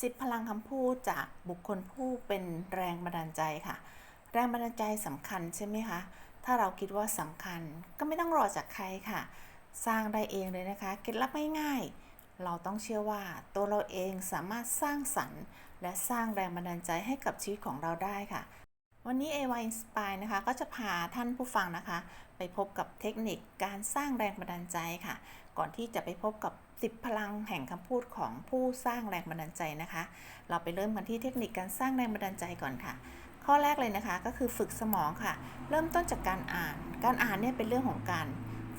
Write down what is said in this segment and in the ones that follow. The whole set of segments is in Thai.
10 พลังคำพูดจากบุคคลผู้เป็นแรงบันดาลใจค่ะ แรงบันดาลใจสำคัญใช่ไหมคะ ถ้าเราคิดว่าสำคัญก็ไม่ต้องรอจากใครค่ะ สร้างได้เองเลยนะคะเคล็ดลับง่ายๆ เราต้องเชื่อว่าตัวเราเองสามารถสร้างสรรค์ และสร้างแรงบันดาลใจให้กับชีวิตของเราได้ค่ะ วันนี้ AY Inspire นะคะ ก็จะพาท่านผู้ฟังนะคะ ไปพบกับเทคนิคการสร้างแรงบันดาลใจค่ะ ก่อนที่จะไปพบกับ 10 พลังแห่งคำพูดของผู้สร้างแรงบันดาลใจนะคะ เราไปเริ่มกันที่เทคนิคการสร้างแรงบันดาลใจก่อนค่ะ ข้อแรกเลยนะคะก็คือฝึกสมองค่ะ เริ่มต้นจากการอ่าน การอ่านเนี่ยเป็นเรื่องของการ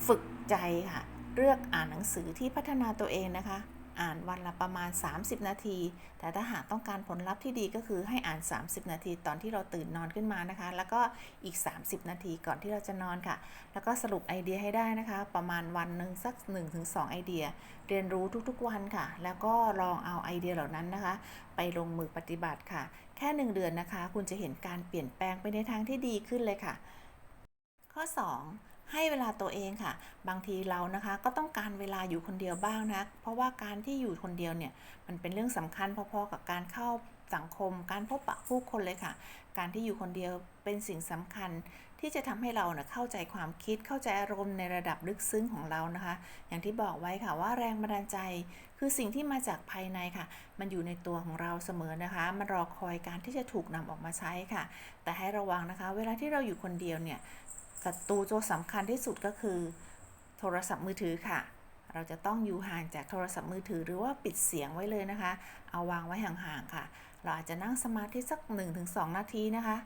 ฝึกใจค่ะ เลือกอ่านหนังสือที่พัฒนาตัวเองนะคะ อ่านวันละประมาณ 30 นาที แต่ถ้าหากต้องการผลลัพธ์ที่ดีก็คือให้อ่าน 30 นาทีตอนที่เราตื่นนอนขึ้นมานะคะ แล้วก็อีก 30 นาทีก่อนที่เราจะนอนค่ะ แล้วก็สรุปไอเดียให้ได้นะคะ ประมาณวันหนึ่งสัก 1-2 ไอเดีย เรียนรู้ทุกๆวันค่ะ แล้วก็ลองเอาไอเดียเหล่านั้นนะคะ ไปลงมือปฏิบัติค่ะ แค่ 1 เดือนนะคะ คุณจะเห็นการเปลี่ยนแปลงไปในทางที่ดีขึ้นเลยค่ะ ข้อ 2 ให้เวลาตัวเองค่ะ บางทีเรานะคะก็ต้องการเวลาอยู่คนเดียวบ้างนะ เพราะว่าการที่อยู่คนเดียวเนี่ยมันเป็นเรื่องสำคัญพอๆกับการเข้าสังคม การพบปะผู้คนเลยค่ะ การที่อยู่คนเดียวเป็นสิ่งสำคัญที่จะทำให้เราเนะ่ยเข้าใจความคิดเข้าใจอารมณ์ในระดับลึกซึ้งของเรานะคะ อย่างที่บอกไว้ค่ะว่าแรงบันดาลใจ คือสิ่งที่มาจากภายในค่ะ มันอยู่ในตัวของเราเสมอนะคะ มันรอคอยการที่จะถูกนำออกมาใช้ค่ะ แต่ให้ระวังนะคะ เวลาที่เราอยู่คนเดียวเนี่ย ศัตรูตัวสำคัญที่สุดก็คือ โทรศัพท์มือถือค่ะ เราจะต้องอยู่ห่างจากโทรศัพท์มือถือ หรือว่าปิดเสียงไว้เลยนะคะ เอาวางไว้ห่างๆค่ะ เราอาจจะนั่งสมาธิสัก 1-2 นาทีนะคะ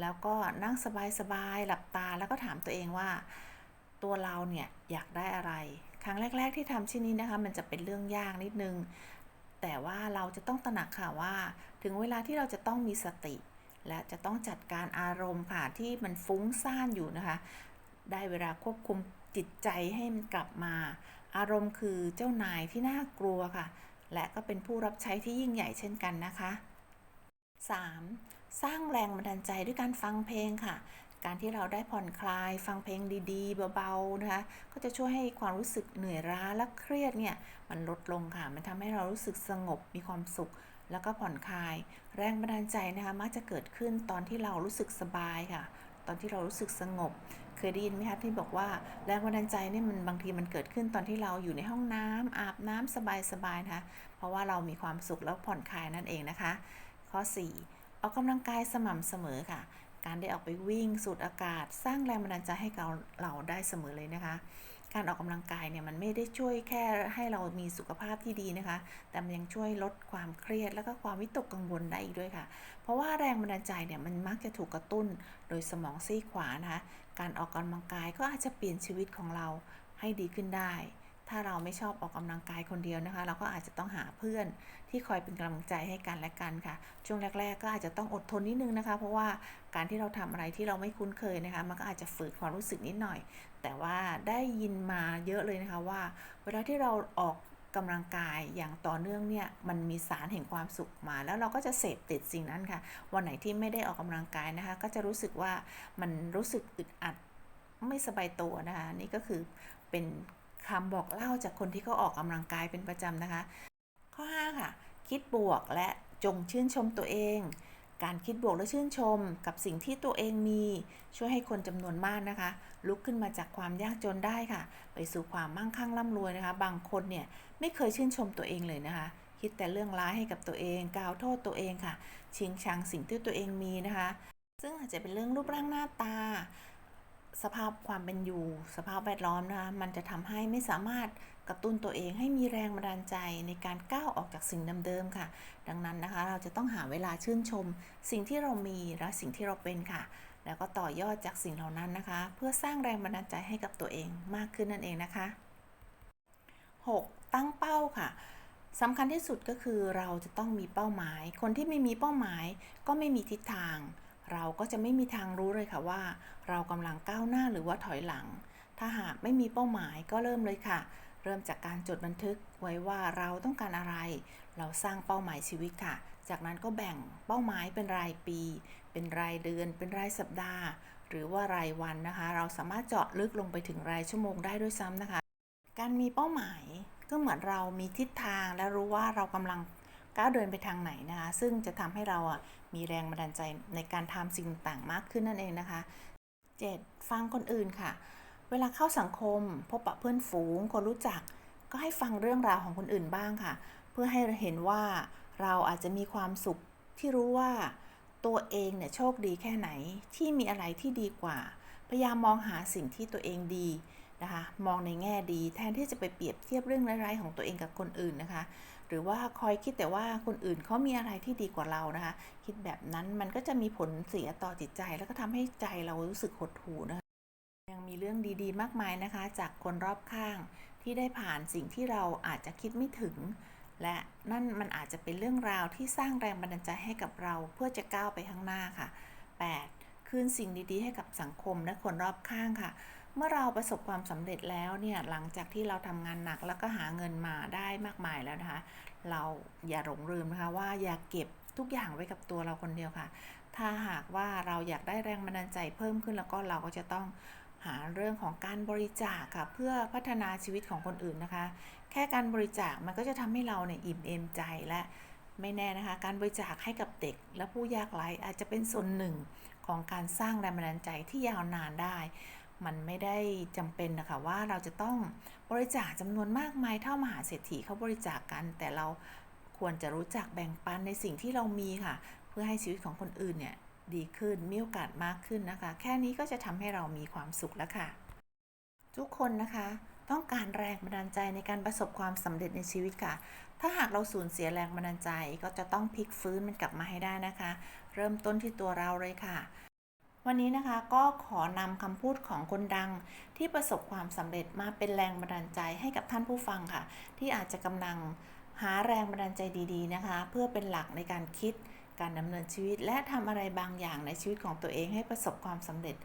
แล้วก็นั่งสบายๆหลับตาแล้วก็ถามตัวเองว่า ตัวเราเนี่ยอยากได้อะไร ครั้งแรก ๆ ที่ทำเช่นนี้นะคะ มันจะเป็นเรื่องยากนิดนึงแต่ว่าเราจะต้องตระหนักค่ะว่า ถึงเวลาที่เราจะต้องมีสติ และจะต้องจัดการอารมณ์ค่ะที่มันฟุ้งซ่านอยู่นะคะ ได้เวลาควบคุมจิตใจให้มันกลับมา อารมณ์คือเจ้านายที่น่ากลัวค่ะ และก็เป็นผู้รับใช้ที่ยิ่งใหญ่เช่นกันนะคะ 3. สร้างแรงบันดาลใจด้วยการฟังเพลงค่ะ การที่เราได้ผ่อนคลาย ฟังเพลงดีๆ เบาๆนะคะ ก็จะช่วยให้ความรู้สึกเหนื่อยล้าและเครียดเนี่ยมันลดลงค่ะ มันทำให้เรารู้สึกสงบมีความสุข แล้วก็ผ่อนคลาย แรงบันดาลใจนะคะมักจะเกิดขึ้นตอนที่เรารู้สึกสบายค่ะ ตอนที่เรารู้สึกสงบ เคยได้ยินไหมคะที่บอกว่าแรงบันดาลใจเนี่ยมันบางทีมันเกิดขึ้นตอนที่เราอยู่ในห้องน้ำอาบน้ำสบายๆนะคะเพราะว่าเรามีความสุขแล้วผ่อนคลายนั่นเองนะคะ ข้อ 4 ออกกำลังกายสม่ำเสมอค่ะ การได้ออกไปวิ่งสูดอากาศ สร้างแรงบันดาลใจให้เราเราได้เสมอเลยนะคะ การออกกำลังกายเนี่ยมันไม่ได้ช่วยแค่ให้เรามีสุขภาพที่ดีนะคะ แต่มันยังช่วยลดความเครียด แล้วก็ความวิตกกังวลได้อีกด้วยค่ะ เพราะว่าแรงบันดาลใจเนี่ยมันมักจะถูกกระตุ้นโดยสมองซีกขวานะคะ การออกกำลังกายก็อาจจะเปลี่ยนชีวิตของเราให้ดีขึ้นได้ ถ้าเราไม่ชอบออกกำลังกายคนเดียวนะคะ เราก็อาจจะต้องหาเพื่อนที่คอยเป็นกำลังใจให้กันและกันค่ะ ช่วงแรก ๆ ก็อาจจะต้องอดทนนิดนึงนะคะ เพราะว่า การที่เราทำอะไรที่เราไม่คุ้นเคยนะคะ มันก็อาจจะฝืดความรู้สึกนิดหน่อย แต่ว่าได้ยินมาเยอะเลยนะคะว่า เวลาที่เราออกกำลังกายอย่างต่อเนื่องเนี่ยมันมีสารแห่งความสุขมา แล้วเราก็จะเสพติดสิ่งนั้นค่ะ วันไหนที่ไม่ได้ออกกำลังกายนะคะ ก็จะรู้สึกว่ามันรู้สึกอึดอัดไม่สบายตัวนะคะ นี่ก็คือเป็นคำบอกเล่าจากคนที่เขาออกกำลังกายเป็นประจำนะคะ ข้อ 5 ค่ะ คิดบวกและจงชื่นชมตัวเอง การคิดบวกและชื่นชมกับสิ่งที่ตัวเองมี ช่วยให้คนจำนวนมากนะคะ ลุกขึ้นมาจากความยากจนได้ค่ะ ไปสู่ความมั่งคั่งร่ำรวยนะคะ บางคนเนี่ยไม่เคยชื่นชมตัวเองเลยนะคะ คิดแต่เรื่องร้ายให้กับตัวเองกล่าวโทษตัวเองค่ะ ชิงชังสิ่งที่ตัวเองมีนะคะ ซึ่งอาจจะเป็นเรื่องรูปร่างหน้าตา สภาพความเป็นอยู่ สภาพแวดล้อมนะคะมันจะทำให้ไม่สามารถกระตุ้นตัวเองให้มีแรงบันดาลใจในการก้าวออกจากสิ่งเดิมๆค่ะ ดังนั้นนะคะเราจะต้องหาเวลาชื่นชม สิ่งที่เรามีและสิ่งที่เราเป็นค่ะ แล้วก็ต่อยอดจากสิ่งเหล่านั้นนะคะ เพื่อสร้างแรงบันดาลใจให้กับตัวเองมากขึ้นนั่นเองนะคะ 6. ตั้งเป้าค่ะสำคัญที่สุดก็คือเราจะต้องมีเป้าหมาย คนที่ไม่มีเป้าหมายก็ไม่มีทิศทาง เราก็จะไม่มีทางรู้เลยค่ะว่า เรากำลังก้าวหน้าหรือว่าถอยหลัง ถ้าหากไม่มีเป้าหมายก็เริ่มเลยค่ะ เริ่มจากการจดบันทึกไว้ว่าเราต้องการอะไร เราสร้างเป้าหมายชีวิตค่ะ จากนั้นก็แบ่งเป้าหมายเป็นรายปี เป็นรายเดือน เป็นรายสัปดาห์ หรือว่ารายวันนะคะ เราสามารถเจาะลึกลงไปถึงรายชั่วโมงได้ด้วยซ้ำนะคะ การมีเป้าหมายก็เหมือนเรามีทิศทางและรู้ว่าเรากำลัง ก้าวเดินไปทางไหนนะคะ ซึ่งจะทำให้เราอะมีแรงบันดาลใจในการทำสิ่งต่างๆมากขึ้นนั่นเองนะคะ 7. ฟังคนอื่นค่ะ เวลาเข้าสังคม พบปะเพื่อนฝูง คนรู้จัก ก็ให้ฟังเรื่องราวของคนอื่นบ้างค่ะ เพื่อให้เห็นว่าเราอาจจะมีความสุขที่รู้ว่าตัวเองเนี่ยโชคดีแค่ไหนที่มีอะไรที่ดีกว่า พยายามมองหาสิ่งที่ตัวเองดีนะคะ มองในแง่ดีแทนที่จะไปเปรียบเทียบเรื่องร้ายๆของตัวเองกับคนอื่นนะคะ หรือว่าคอยคิดแต่ว่าคนอื่นเขามีอะไรที่ดีกว่าเรานะคะ คิดแบบนั้นมันก็จะมีผลเสียต่อจิตใจ แล้วก็ทำให้ใจเรารู้สึกหดหู่นะคะยังมีเรื่องดีๆ มากมายนะคะ จากคนรอบข้างที่ได้ผ่านสิ่งที่เราอาจจะคิดไม่ถึง และนั่นมันอาจจะเป็นเรื่องราวที่สร้างแรงบันดาลใจให้กับเราเพื่อจะก้าวไปข้างหน้าค่ะ 8. คืนสิ่งดีๆ ให้กับสังคมและคนรอบข้างค่ะ เมื่อเราประสบความสำเร็จแล้วเนี่ยหลังจากที่เราทำงานหนักแล้วก็หาเงินมาได้มากมายแล้วนะคะ เราอย่าหลงลืมนะคะว่าอย่าเก็บทุกอย่างไว้กับตัวเราคนเดียวค่ะ ถ้าหากว่าเราอยากได้แรงบันดาลใจเพิ่มขึ้นแล้วก็เราก็จะต้องหาเรื่องของการบริจาคค่ะเพื่อพัฒนาชีวิตของคนอื่นนะคะ แค่การบริจาคมันก็จะทำให้เราเนี่ยอิ่มเอมใจและไม่แน่นะคะ การบริจาคให้กับเด็กและผู้ยากไร้อาจจะเป็นส่วนหนึ่งของการสร้างแรงบันดาลใจที่ยาวนานได้ มันไม่ได้จำเป็นนะคะว่าเราจะต้องบริจาคจำนวนมากมายเท่ามหาเศรษฐีเขาบริจาคกัน แต่เราควรจะรู้จักแบ่งปันในสิ่งที่เรามีค่ะ เพื่อให้ชีวิตของคนอื่นเนี่ยดีขึ้นมีโอกาสมากขึ้นนะคะ แค่นี้ก็จะทำให้เรามีความสุขแล้วค่ะ ทุกคนนะคะ ต้องการแรงบันดาลใจในการประสบความสำเร็จในชีวิตค่ะ ถ้าหากเราสูญเสียแรงบันดาลใจก็จะต้องพลิกฟื้นมันกลับมาให้ได้นะคะ เริ่มต้นที่ตัวเราเลยค่ะ วันนี้นะคะก็ขอนำคำพูดของคนดังที่ประสบความสำเร็จมาเป็นแรงบันดาลใจให้กับท่านผู้ฟังค่ะ ที่อาจจะกำลังหาแรงบันดาลใจดีๆนะคะ เพื่อเป็นหลักในการคิดการดำเนินชีวิต และทำอะไรบางอย่างในชีวิตของตัวเองให้ประสบความสำเร็จ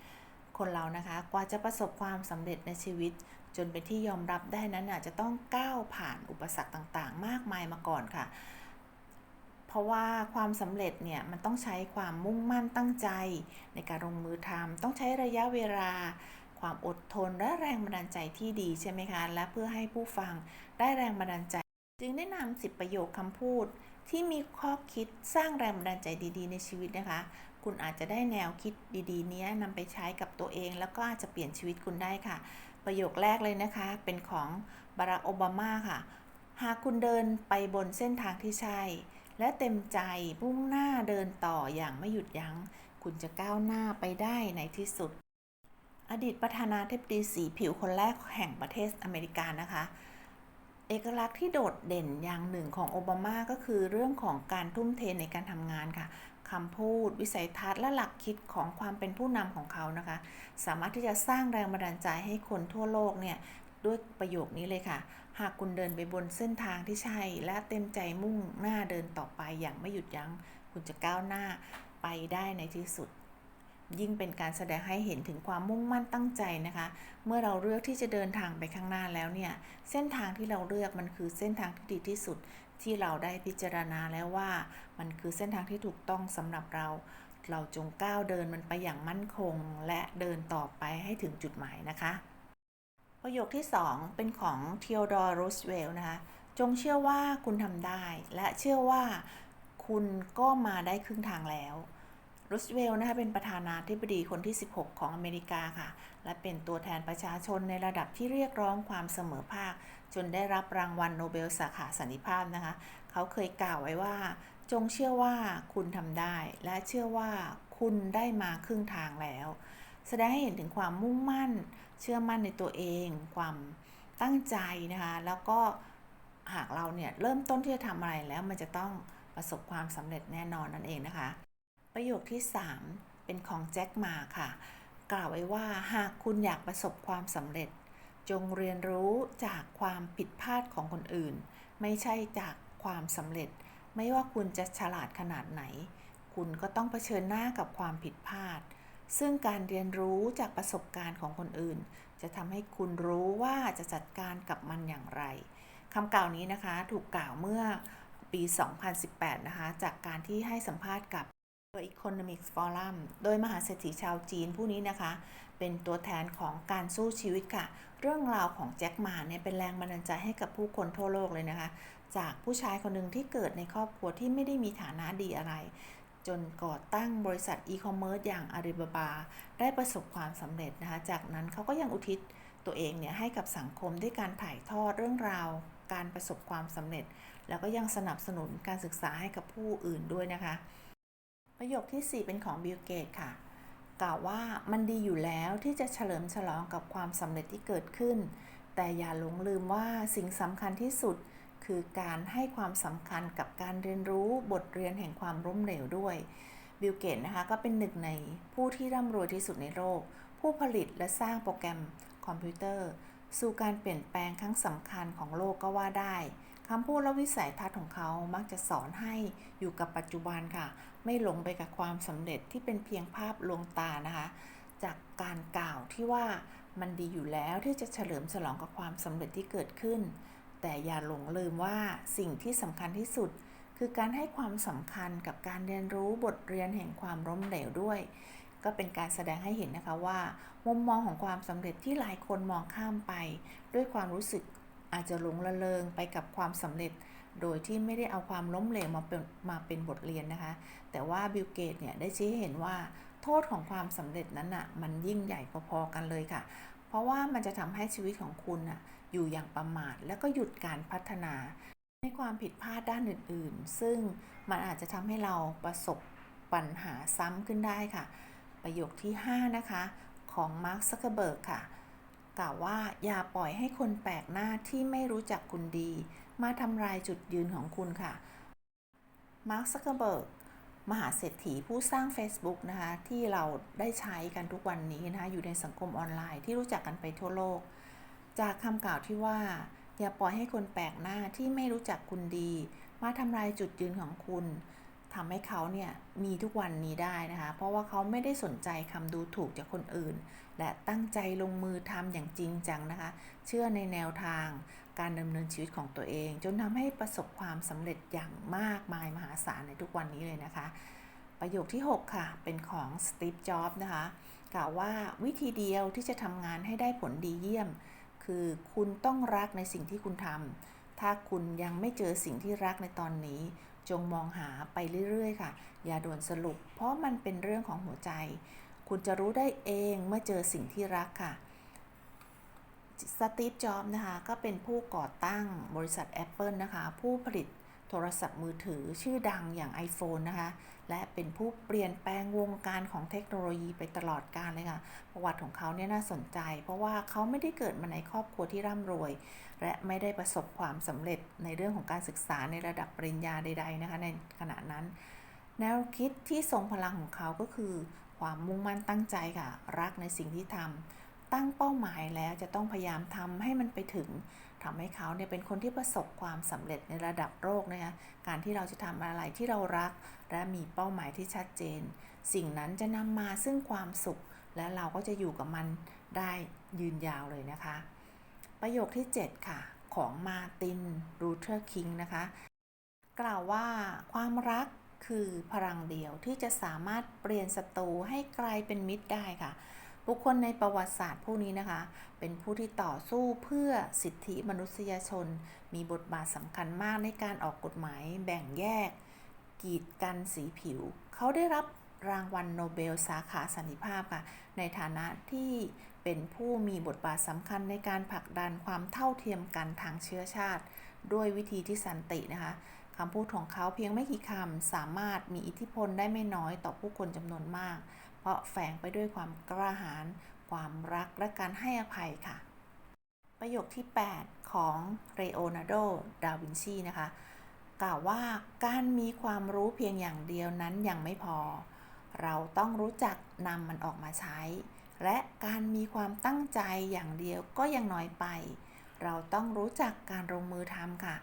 คนเรานะคะ กว่าจะประสบความสำเร็จในชีวิต จนเป็นที่ยอมรับได้นั้นอาจจะต้องก้าวผ่านอุปสรรคต่างๆ มากมายมาก่อนค่ะ เพราะว่าความสำเร็จเนี่ยมันต้องใช้ความมุ่งมั่นตั้งใจ ในการลงมือทำต้องใช้ระยะเวลา ความอดทนและแรงบันดาลใจที่ดีใช่ไหมคะ และเพื่อให้ผู้ฟังได้แรงบันดาลใจ จึงได้นำสิบประโยคคำพูด ที่มีข้อคิดสร้างแรงบันดาลใจดีๆ ในชีวิตนะคะ คุณอาจจะได้แนวคิดดีๆ นี้นำไปใช้กับตัวเอง แล้วก็อาจจะเปลี่ยนชีวิตคุณได้ค่ะ ประโยคแรกเลยนะคะ เป็นของบารักโอบามาค่ะ หากคุณเดินไปบนเส้นทางที่ใช่ และเต็มใจมุ่งหน้าเดินต่ออย่างไม่หยุดยัง้ง คุณจะก้าวหน้าไปได้ในที่สุด อดีตประธานาธิบดีสีผิวคนแรกแห่งประเทศอเมริกานะคะ เอกลักษณ์ที่โดดเด่นอย่างหนึ่งของโอบามาก็คือเรื่องของการทุ่มเทในการทำงานค่ะคำพูด วิสัยทัศน์และหลักคิดของความเป็นผู้นำของเขานะคะ สามารถที่จะสร้างแรงบันดาลใจให้คนทั่วโลกเนี่ยด้วยประโยคนี้เลยค่ะ หากคุณเดินไปบนเส้นทางที่ใช่ และเต็มใจมุ่งหน้าเดินต่อไปอย่างไม่หยุดยัง้ง คุณจะก้าวหน้าไปได้ในที่สุด ยิ่งเป็นการแสดงให้เห็นถึงความมุ่งมั่นตั้งใจนะคะ เมื่อเราเลือกที่จะเดินทางไปข้างหน้าแล้วเนี่ย เส้นทางที่เราเลือกมันคือเส้นทางที่ดีที่สุด ที่เราได้พิจารณาแล้วว่า มันคือเส้นทางที่ถูกต้องสำหรับเรา เราจงก้าวเดินมันไปอย่างมั่นคง และเดินต่อไปให้ถึงจุดหมายนะคะ ประโยคที่ 2 เป็นของเท o โดอร r รูสเวลล์นะคะ จงเชื่อว่าคุณทำได้ และเชื่อว่าคุณก็มาได้ครึ่งทางแล้วรูสเวลล์นะคะเป็นประธานาธิบดีคนที่ 16 ของอเมริกาค่ะ และเป็นตัวแทนประชาชนในระดับที่เรียกร้องความเสมอภาค จนได้รับรางวัลโนเบลสาขาสันติภาพนะคะ เขาเคยกล่าวไว้ว่า จงเชื่อว่าคุณทำได้ และเชื่อว่าคุณได้มาครึ่งทางแล้ว แสดงให้เห็นถึงความมุ่งมั่น เชื่อมั่นในตัวเอง ความตั้งใจนะคะ แล้วก็หากเราเนี่ยเริ่มต้นที่จะทำอะไรแล้วมันจะต้องประสบความสำเร็จแน่นอนนั่นเองนะคะ ประโยคที่ 3 เป็นของแจ็คมาค่ะ กล่าวไว้ว่าหากคุณอยากประสบความสำเร็จ จงเรียนรู้จากความผิดพลาดของคนอื่น ไม่ใช่จากความสำเร็จ ไม่ว่าคุณจะฉลาดขนาดไหน คุณก็ต้องเผชิญหน้ากับความผิดพลาด ซึ่งการเรียนรู้จากประสบการณ์ของคนอื่น จะทำให้คุณรู้ว่าจะจัดการกับมันอย่างไรคำกล่าวนี้นะคะถูกกล่าวเมื่อปี 2018 นะคะ จากการที่ให้สัมภาษณ์กับ The Economics Forum โดยมหาเศรษฐีชาวจีนผู้นี้นะคะ เป็นตัวแทนของการสู้ชีวิตค่ะ เรื่องราวของแจ็คหมาเนี่ยเป็นแรงบันดาลใจให้กับผู้คนทั่วโลกเลยนะคะ จากผู้ชายคนหนึ่งที่เกิดในครอบครัวที่ไม่ได้มีฐานะดีอะไร จนก่อตั้งบริษัทอีคอมเมิร์ซอย่างอาลีบาบา ได้ประสบความสำเร็จนะคะ จากนั้นเขาก็ยังอุทิศตัวเองเนี่ยให้กับสังคมด้วยการถ่ายทอดเรื่องราว การประสบความสำเร็จ แล้วก็ยังสนับสนุนการศึกษาให้กับผู้อื่นด้วยนะคะ ประโยคที่ 4 เป็นของบิลเกตค่ะ กล่าวว่ามันดีอยู่แล้วที่จะเฉลิมฉลองกับความสำเร็จที่เกิดขึ้น แต่อย่าหลงลืมว่าสิ่งสำคัญที่สุด คือการให้ความสำคัญกับการเรียนรู้บทเรียนแห่งความล้มเหลวด้วย บิลเกตนะคะก็เป็นหนึ่งในผู้ที่ร่ำรวยที่สุดในโลก ผู้ผลิตและสร้างโปรแกรมคอมพิวเตอร์ สู่การเปลี่ยนแปลงครั้งสำคัญของโลกก็ว่าได้คำพูดและวิสัยทัศน์ของเขามักจะสอนให้อยู่กับปัจจุบันค่ะ ไม่หลงไปกับความสำเร็จที่เป็นเพียงภาพลวงตานะคะ จากการกล่าวที่ว่ามันดีอยู่แล้วที่จะเฉลิมฉลองกับความสำเร็จที่เกิดขึ้น แต่อย่าหลงลืมว่าสิ่งที่สำคัญที่สุด คือการให้ความสำคัญกับการเรียนรู้บทเรียนแห่งความล้มเหลวด้วย ก็เป็นการแสดงให้เห็นนะคะว่า มุมมองของความสำเร็จที่หลายคนมองข้ามไป ด้วยความรู้สึกอาจจะหลงละเลงไปกับความสำเร็จ โดยที่ไม่ได้เอาความล้มเหลวมาเป็นมาเป็นบทเรียนนะคะ แต่ว่าบิลเกตเนี่ยได้ชี้ให้เห็นว่าโทษของความสำเร็จนั้นอะมันยิ่งใหญ่พอๆกันเลยค่ะ เพราะว่ามันจะทำให้ชีวิตของคุณอะอยู่อย่างประมาท แล้วก็หยุดการพัฒนา ในความผิดพลาดด้านอื่น ๆ ซึ่งมันอาจจะทำให้เราประสบปัญหาซ้ำขึ้นได้ค่ะ ประโยคที่ 5 นะคะของมาร์คซักเคเบิร์กค่ะกล่าวว่าอย่าปล่อยให้คนแปลกหน้าที่ไม่รู้จักคุณดี มาทำลายจุดยืนของคุณค่ะ มาร์คซักเคเบิร์ก มหาเศรษฐีผู้สร้าง Facebook นะคะที่เราได้ใช้กันทุกวันนี้นะคะอยู่ในสังคมออนไลน์ที่รู้จักกันไปทั่วโลก จากคำกล่าวที่ว่า อย่าปล่อยให้คนแปลกหน้าที่ไม่รู้จักคุณดี มาทำลายจุดยืนของคุณ ทำให้เขาเนี่ยมีทุกวันนี้ได้นะคะ เพราะว่าเขาไม่ได้สนใจคำดูถูกจากคนอื่น และตั้งใจลงมือทำอย่างจริงจังนะคะ เชื่อในแนวทางการดำเนินชีวิตของตัวเอง จนทำให้ประสบความสำเร็จอย่างมากมายมหาศาลในทุกวันนี้เลยนะคะ ประโยคที่ 6 ค่ะ เป็นของสตีฟจ็อบนะคะกล่าวว่าวิธีเดียวที่จะทำงานให้ได้ผลดีเยี่ยม คือคุณต้องรักในสิ่งที่คุณทำถ้าคุณยังไม่เจอสิ่งที่รักในตอนนี้ จงมองหาไปเรื่อยๆ ค่ะ อย่าด่วนสรุป เพราะมันเป็นเรื่องของหัวใจ คุณจะรู้ได้เองเมื่อเจอสิ่งที่รักค่ะ สตีฟ จ็อบส์นะคะ ก็เป็นผู้ก่อตั้งบริษัท Apple นะคะ ผู้ผลิต โทรศัพท์มือถือชื่อดังอย่าง iPhone นะคะ และเป็นผู้เปลี่ยนแปลงวงการของเทคโนโลยีไปตลอดกาลเลยค่ะ ประวัติของเขาเนี่ยน่าสนใจ เพราะว่าเขาไม่ได้เกิดมาในครอบครัวที่ร่ำรวย และไม่ได้ประสบความสำเร็จในเรื่องของการศึกษาในระดับปริญญาใด ๆนะคะ ในขณะนั้น แนวคิดที่ทรงพลังของเขาก็คือ ความมุ่งมั่นตั้งใจค่ะ รักในสิ่งที่ทำตั้งเป้าหมายแล้วจะต้องพยายามทำให้มันไปถึง ทำให้เขาเนี่ยเป็นคนที่ประสบความสำเร็จในระดับโลกนะคะการที่เราจะทำอะไรที่เรารัก และมีเป้าหมายที่ชัดเจน สิ่งนั้นจะนำมาซึ่งความสุข และเราก็จะอยู่กับมันได้ยืนยาวเลยนะคะ ประโยคที่ 7 ค่ะ ของมาตินรูเทอร์คิงนะคะ กล่าวว่าความรักคือพลังเดียวที่จะสามารถเปลี่ยนศัตรูให้กลายเป็นมิตรได้ค่ะ บุคคลในประวัติศาสตร์ผู้นี้นะคะ เป็นผู้ที่ต่อสู้เพื่อสิทธิมนุษยชน มีบทบาทสำคัญมากในการออกกฎหมาย แบ่งแยก กีดกันสีผิว เขาได้รับรางวัลโนเบลสาขาสันติภาพค่ะ ในฐานะที่เป็นผู้มีบทบาทสำคัญในการผลักดันความเท่าเทียมกันทางเชื้อชาติ ด้วยวิธีที่สันตินะคะคำพูดของเขาเพียงไม่กี่คำสามารถมีอิทธิพลได้ไม่น้อยต่อผู้คนจำนวนมาก เพราะแฝงไปด้วยความกล้าหาญความรักและการให้อภัยค่ะ ประโยคที่ 8 ของเรโอนาร์โด ดาวินชีนะคะ กล่าวว่าการมีความรู้เพียงอย่างเดียวนั้นยังไม่พอ เราต้องรู้จักนำมันออกมาใช้ และการมีความตั้งใจอย่างเดียวก็ยังน้อยไป เราต้องรู้จักการลงมือทำค่ะ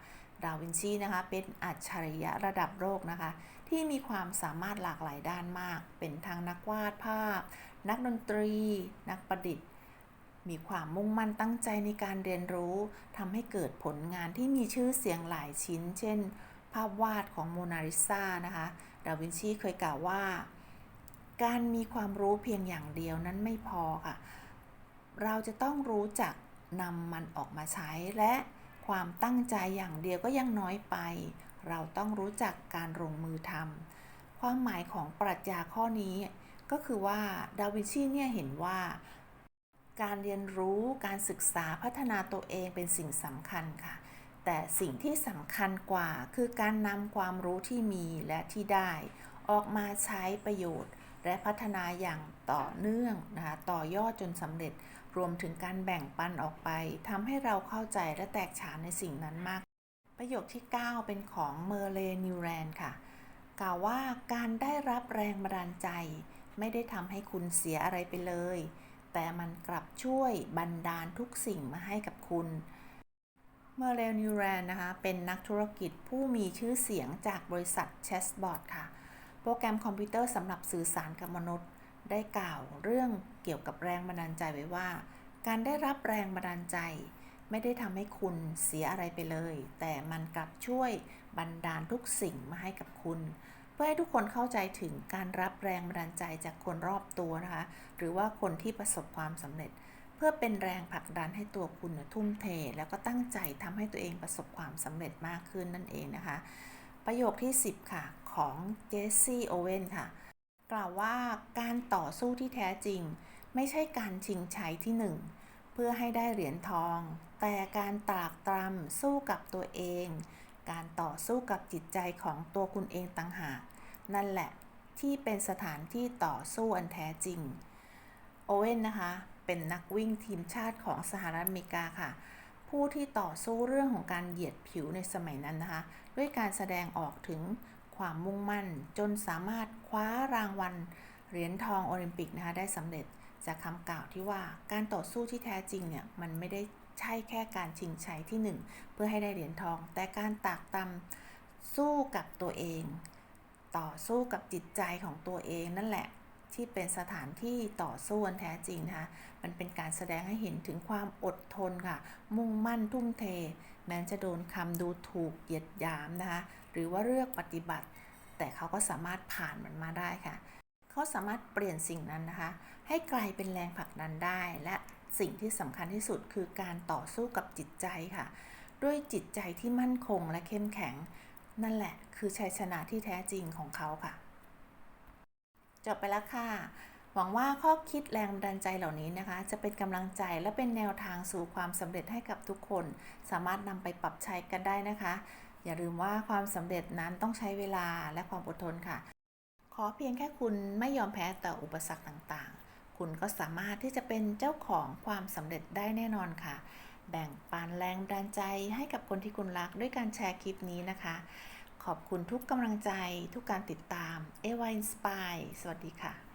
ดาวินชีนะคะ เป็นอัจฉริยะระดับโลกนะคะ ที่มีความสามารถหลากหลายด้านมาก เป็นทั้งนักวาดภาพ นักดนตรี นักประดิษฐ์ มีความมุ่งมั่นตั้งใจในการเรียนรู้ทำให้เกิดผลงานที่มีชื่อเสียงหลายชิ้น เช่น ภาพวาดของโมนาลิซานะคะ ดาวินชีเคยกล่าวว่า การมีความรู้เพียงอย่างเดียวนั้นไม่พอค่ะ เราจะต้องรู้จักนำมันออกมาใช้และ ความตั้งใจอย่างเดียวก็ยังน้อยไป เราต้องรู้จักการลงมือทำความหมายของปรัชญาข้อนี้ ก็คือว่าดาวินชีเนี่ยเห็นว่า การเรียนรู้การศึกษาพัฒนาตัวเองเป็นสิ่งสำคัญค่ะ แต่สิ่งที่สำคัญกว่าคือการนำความรู้ที่มีและที่ได้ ออกมาใช้ประโยชน์ และพัฒนาอย่างต่อเนื่องนะคะต่อยอดจนสำเร็จ รวมถึงการแบ่งปันออกไปทำให้เราเข้าใจและแตกฉานในสิ่งนั้นมาก ประโยคที่ 9 เป็นของเมอร์เลนิวแรนค่ะ กล่าวว่าการได้รับแรงบันดาลใจ ไม่ได้ทำให้คุณเสียอะไรไปเลย แต่มันกลับช่วยบันดาลทุกสิ่งมาให้กับคุณเมอร์เลนิวแรนนะคะ เป็นนักธุรกิจผู้มีชื่อเสียงจากบริษัทเชสบอร์ดค่ะ โปรแกรมคอมพิวเตอร์สำหรับสื่อสารกับมนุษย์ ได้กล่าวเรื่องเกี่ยวกับแรงบันดาลใจไว้ว่า การได้รับแรงบันดาลใจ ไม่ได้ทำให้คุณเสียอะไรไปเลย แต่มันกลับช่วยบันดาลทุกสิ่งมาให้กับคุณ เพื่อให้ทุกคนเข้าใจถึงการรับแรงบันดาลใจจากคนรอบตัวนะคะ หรือว่าคนที่ประสบความสำเร็จ เพื่อเป็นแรงผลักดันให้ตัวคุณทุ่มเท แล้วก็ตั้งใจทำให้ตัวเองประสบความสำเร็จมากขึ้นนั่นเองนะคะ ประโยคที่ 10 ค่ะของเจสซี่โอเวนค่ะ กล่าวว่าการต่อสู้ที่แท้จริง ไม่ใช่การชิงชัยที่หนึ่งเพื่อให้ได้เหรียญทอง แต่การตากตรำสู้กับตัวเอง การต่อสู้กับจิตใจของตัวคุณเองต่างหาก นั่นแหละที่เป็นสถานที่ต่อสู้อันแท้จริง โอเว่นนะคะ เป็นนักวิ่งทีมชาติของสหรัฐอเมริกาค่ะ ผู้ที่ต่อสู้เรื่องของการเหยียดผิวในสมัยนั้นนะคะ ด้วยการแสดงออกถึง ความมุ่งมั่น จนสามารถคว้ารางวัลเหรียญทองโอลิมปิกนะคะได้สำเร็จจากคำกล่าวที่ว่าการต่อสู้ที่แท้จริงเนี่ยมันไม่ได้ใช่แค่การชิงชัยที่หนึ่งเพื่อให้ได้เหรียญทอง แต่การตากตำสู้กับตัวเอง ต่อสู้กับจิตใจของตัวเองนั่นแหละที่เป็นสถานที่ต่อสู้อันแท้จริงนะคะ มันเป็นการแสดงให้เห็นถึงความอดทนค่ะ มุ่งมั่นทุ่มเท แม้จะโดนคำดูถูกเหยียดหยามนะคะ หรือว่าเลือกปฏิบัติ แต่เขาก็สามารถผ่านมันมาได้ค่ะ เขาสามารถเปลี่ยนสิ่งนั้นนะคะ ให้กลายเป็นแรงผลักดันได้ และสิ่งที่สำคัญที่สุดคือการต่อสู้กับจิตใจค่ะ ด้วยจิตใจที่มั่นคงและเข้มแข็ง นั่นแหละ คือชัยชนะที่แท้จริงของเขาค่ะจบไปแล้วค่ะ หวังว่าข้อคิดแรงบันใจเหล่านี้นะคะ จะเป็นกำลังใจและเป็นแนวทางสู่ความสำเร็จให้กับทุกคน สามารถนำไปปรับใช้กันได้นะคะ อย่าลืมว่าความสำเร็จนั้นต้องใช้เวลาและความอดทนค่ะ ขอเพียงแค่คุณไม่ยอมแพ้ต่ออุปสรรคต่างๆ คุณก็สามารถที่จะเป็นเจ้าของความสำเร็จได้แน่นอนค่ะ แบ่งปันแรงบันใจให้กับคนที่คุณรักด้วยการแชร์คลิปนี้นะคะ ขอบคุณทุกกำลังใจทุกการติดตาม a อ a Inspire สวัสดีค่ะ